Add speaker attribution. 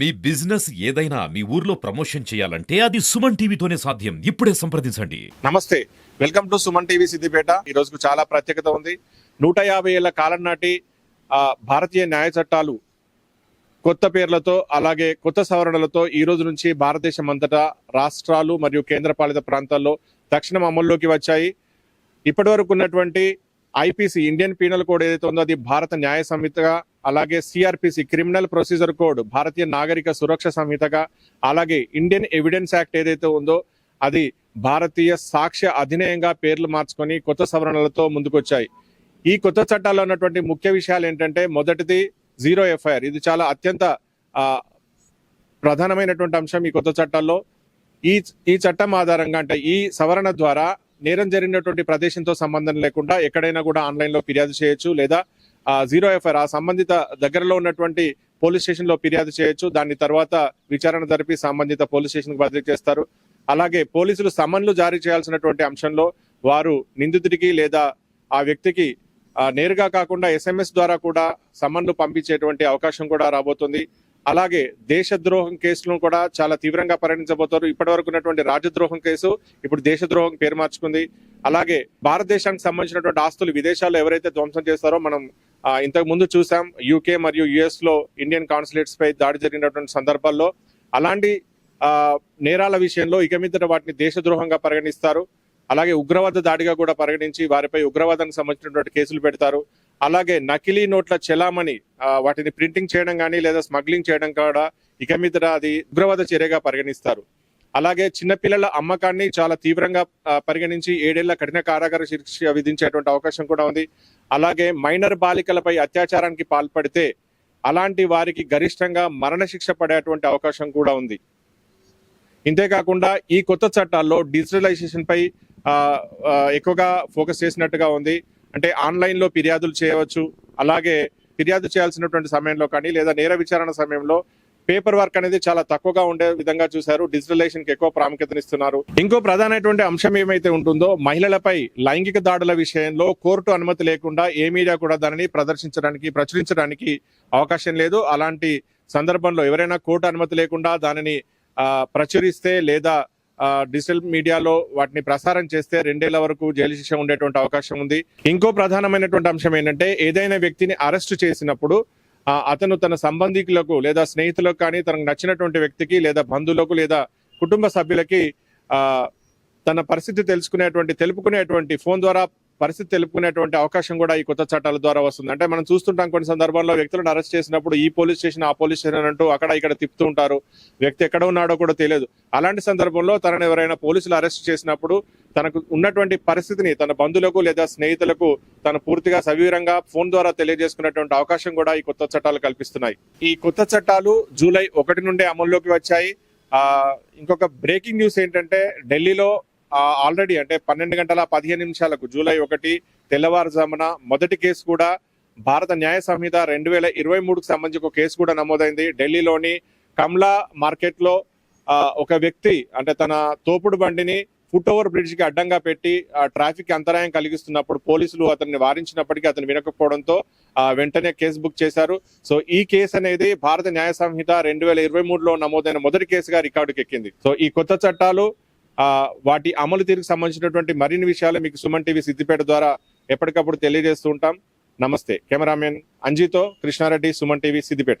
Speaker 1: మీ business ఏదైనా మీ ఊర్లో promotion చేయాలంటే అది సుమన్ టీవీతోనే సాధ్యం. ఇప్పుడే సంప్రదించండి.
Speaker 2: నమస్తే. Welcome to Suman TV Siddipet. ఈ రోజుకు చాలా ప్రత్యేకత ఉంది. నూట యాభై ఏళ్ళ కాలం నాటి భారతీయ న్యాయ చట్టాలు కొత్త పేర్లతో అలాగే కొత్త సవరణలతో ఈ రోజు నుంచి భారతదేశం అంతటా రాష్ట్రాలు మరియు కేంద్రపాలిత ప్రాంతాల్లో తక్షణం అమల్లోకి వచ్చాయి. ఇప్పటి వరకు ఉన్నటువంటి ఐపీసీ ఇండియన్ పీనల్ కోడ్ ఏదైతే ఉందో అది భారత న్యాయ సంహితగా అలాగే సిఆర్పిసి క్రిమినల్ ప్రొసీజర్ కోడ్ భారతీయ నాగరిక సురక్ష సంహితగా అలాగే ఇండియన్ ఎవిడెన్స్ యాక్ట్ ఏదైతే ఉందో అది భారతీయ సాక్ష్య అధినయంగా పేర్లు మార్చుకొని కొత్త సవరణలతో ముందుకొచ్చాయి. ఈ కొత్త చట్టాల్లో ఉన్నటువంటి ముఖ్య విషయాలు ఏంటంటే మొదటిది జీరో ఎఫ్ఐఆర్. ఇది చాలా అత్యంత ప్రధానమైనటువంటి అంశం ఈ కొత్త చట్టాల్లో. ఈ ఈ చట్టం ఆధారంగా అంటే ఈ సవరణ ద్వారా నేరం జరిగినటువంటి ప్రదేశంతో సంబంధం లేకుండా ఎక్కడైనా కూడా ఆన్లైన్లో ఫిర్యాదు చేయొచ్చు లేదా జీరో ఎఫ్ఐఆర్ ఆ సంబంధిత దగ్గరలో ఉన్నటువంటి పోలీస్ స్టేషన్లో ఫిర్యాదు చేయొచ్చు. దాని తర్వాత విచారణ జరిపి సంబంధిత పోలీస్ స్టేషన్కు బదిలీ చేస్తారు. అలాగే పోలీసులు సమన్లు జారీ చేయాల్సినటువంటి అంశంలో వారు నిందితుడికి లేదా ఆ వ్యక్తికి నేరుగా కాకుండా ఎస్ఎంఎస్ ద్వారా కూడా సమన్లు పంపించేటువంటి అవకాశం కూడా రాబోతుంది. అలాగే దేశద్రోహం కేసులను కూడా చాలా తీవ్రంగా పరిగణించబోతారు ఇప్పటి వరకు ఉన్నటువంటి రాజద్రోహం కేసు ఇప్పుడు దేశద్రోహం పేరు మార్చుకుంది. అలాగే భారతదేశానికి సంబంధించినటువంటి ఆస్తులు విదేశాల్లో ఎవరైతే ధ్వంసం చేస్తారో మనం ఇంతకు ముందు చూసాం యూకే మరియు యుఎస్లో ఇండియన్ కాన్సులేట్స్ పై దాడి జరిగినటువంటి సందర్భాల్లో. అలాంటి నేరాల విషయంలో ఇక మీద వాటిని దేశద్రోహంగా పరిగణిస్తారు. అలాగే ఉగ్రవాద దాడిగా కూడా పరిగణించి వారిపై ఉగ్రవాదానికి సంబంధించినటువంటి కేసులు పెడతారు. అలాగే నకిలీ నోట్ల చెలామణి వాటిని ప్రింటింగ్ చేయడం కానీ లేదా స్మగ్లింగ్ చేయడం కూడా ఇక మీద అది ఉగ్రవాద చర్యగా పరిగణిస్తారు. అలాగే చిన్నపిల్లల అమ్మకాన్ని చాలా తీవ్రంగా పరిగణించి ఏడేళ్ళ కఠిన కారాగార శిక్ష విధించేటువంటి అవకాశం కూడా ఉంది. అలాగే మైనర్ బాలికలపై అత్యాచారానికి పాల్పడితే అలాంటి వారికి గరిష్టంగా మరణశిక్ష పడేటువంటి అవకాశం కూడా ఉంది. ఇంతేకాకుండా ఈ కొత్త చట్టాల్లో డిజిటలైజేషన్పై ఎక్కువగా ఫోకస్ చేసినట్టుగా ఉంది. అంటే ఆన్లైన్లో ఫిర్యాదులు చేయవచ్చు. అలాగే ఫిర్యాదు చేయాల్సినటువంటి సమయంలో కానీ లేదా నేర విచారణ సమయంలో పేపర్ వర్క్ అనేది చాలా తక్కువగా ఉండే విధంగా చూశారు. డిజిటలైజేషన్కి ఎక్కువ ప్రాముఖ్యతనిస్తున్నారు. ఇంకో ప్రధానమైనటువంటి అంశం ఏమైతే ఉంటుందో మహిళలపై లైంగిక దాడుల విషయంలో కోర్టు అనుమతి లేకుండా ఏ మీడియా కూడా దానిని ప్రదర్శించడానికి ప్రచురించడానికి అవకాశం లేదు. అలాంటి సందర్భంలో ఎవరైనా కోర్టు అనుమతి లేకుండా దానిని ప్రచురిస్తే లేదా డిజిటల్ మీడియాలో వాటిని ప్రసారం చేస్తే రెండేళ్ళ వరకు జైలు శిక్ష ఉండేటువంటి అవకాశం ఉంది. ఇంకో ప్రధానమైనటువంటి అంశం ఏంటంటే ఏదైనా వ్యక్తిని అరెస్ట్ చేసినప్పుడు అతను తన సంబంధికులకు లేదా స్నేహితులకు కానీ తనకు నచ్చినటువంటి వ్యక్తికి లేదా బంధువులకు లేదా కుటుంబ సభ్యులకి ఆ తన పరిస్థితి తెలుసుకునేటువంటి తెలుపుకునేటువంటి ఫోన్ ద్వారా పరిస్థితి తెలుపుకునేటువంటి అవకాశం కూడా ఈ కొత్త చట్టాల ద్వారా వస్తుంది. అంటే మనం చూస్తుంటాం కొన్ని సందర్భాల్లో వ్యక్తులను అరెస్ట్ చేసినప్పుడు ఈ పోలీస్ స్టేషన్ ఆ పోలీస్ స్టేషన్ అంటూ అక్కడ ఇక్కడ తిప్పుతూ ఉంటారు. వ్యక్తి ఎక్కడ ఉన్నాడో కూడా తెలియదు. అలాంటి సందర్భంలో తనను ఎవరైనా పోలీసులు అరెస్ట్ చేసినప్పుడు తనకు ఉన్నటువంటి పరిస్థితిని తన బంధువులకు లేదా స్నేహితులకు తను పూర్తిగా సవివరంగా ఫోన్ ద్వారా తెలియజేసుకునేటువంటి అవకాశం కూడా ఈ కొత్త చట్టాలు కల్పిస్తున్నాయి. ఈ కొత్త చట్టాలు జూలై ఒకటి నుండే అమల్లోకి వచ్చాయి. ఇంకొక బ్రేకింగ్ న్యూస్ ఏంటంటే ఢిల్లీలో ఆల్రెడీ అంటే పన్నెండు గంటల పదిహేను నిమిషాలకు జూలై ఒకటి తెల్లవారుజామున మొదటి కేసు కూడా భారత న్యాయ సంహిత రెండు వేల ఇరవై మూడుకు సంబంధించి ఒక కేసు కూడా నమోదైంది. ఢిల్లీలోని కమ్లా మార్కెట్లో ఒక వ్యక్తి అంటే తన తోపుడు బండిని ఫుట్ ఓవర్ బ్రిడ్జ్కి అడ్డంగా పెట్టి ఆ ట్రాఫిక్ అంతరాయం కలిగిస్తున్నప్పుడు పోలీసులు అతన్ని వారించినప్పటికీ అతను వినకపోవడంతో వెంటనే కేసు బుక్ చేశారు. సో ఈ కేసు అనేది భారత న్యాయ సంహిత రెండు వేల ఇరవై మూడులో నమోదైన మొదటి కేసుగా రికార్డుకి ఎక్కింది సో ఈ కొత్త చట్టాలు వాటి అమలు తీరుకు సంబంధించినటువంటి మరిన్ని విషయాలు మీకు సుమన్ టీవీ సిద్దిపేట ద్వారా ఎప్పటికప్పుడు తెలియజేస్తూ ఉంటాం. నమస్తే. కెమెరామెన్ అంజీతో కృష్ణారెడ్డి సుమన్ టీవీ సిద్దిపేట.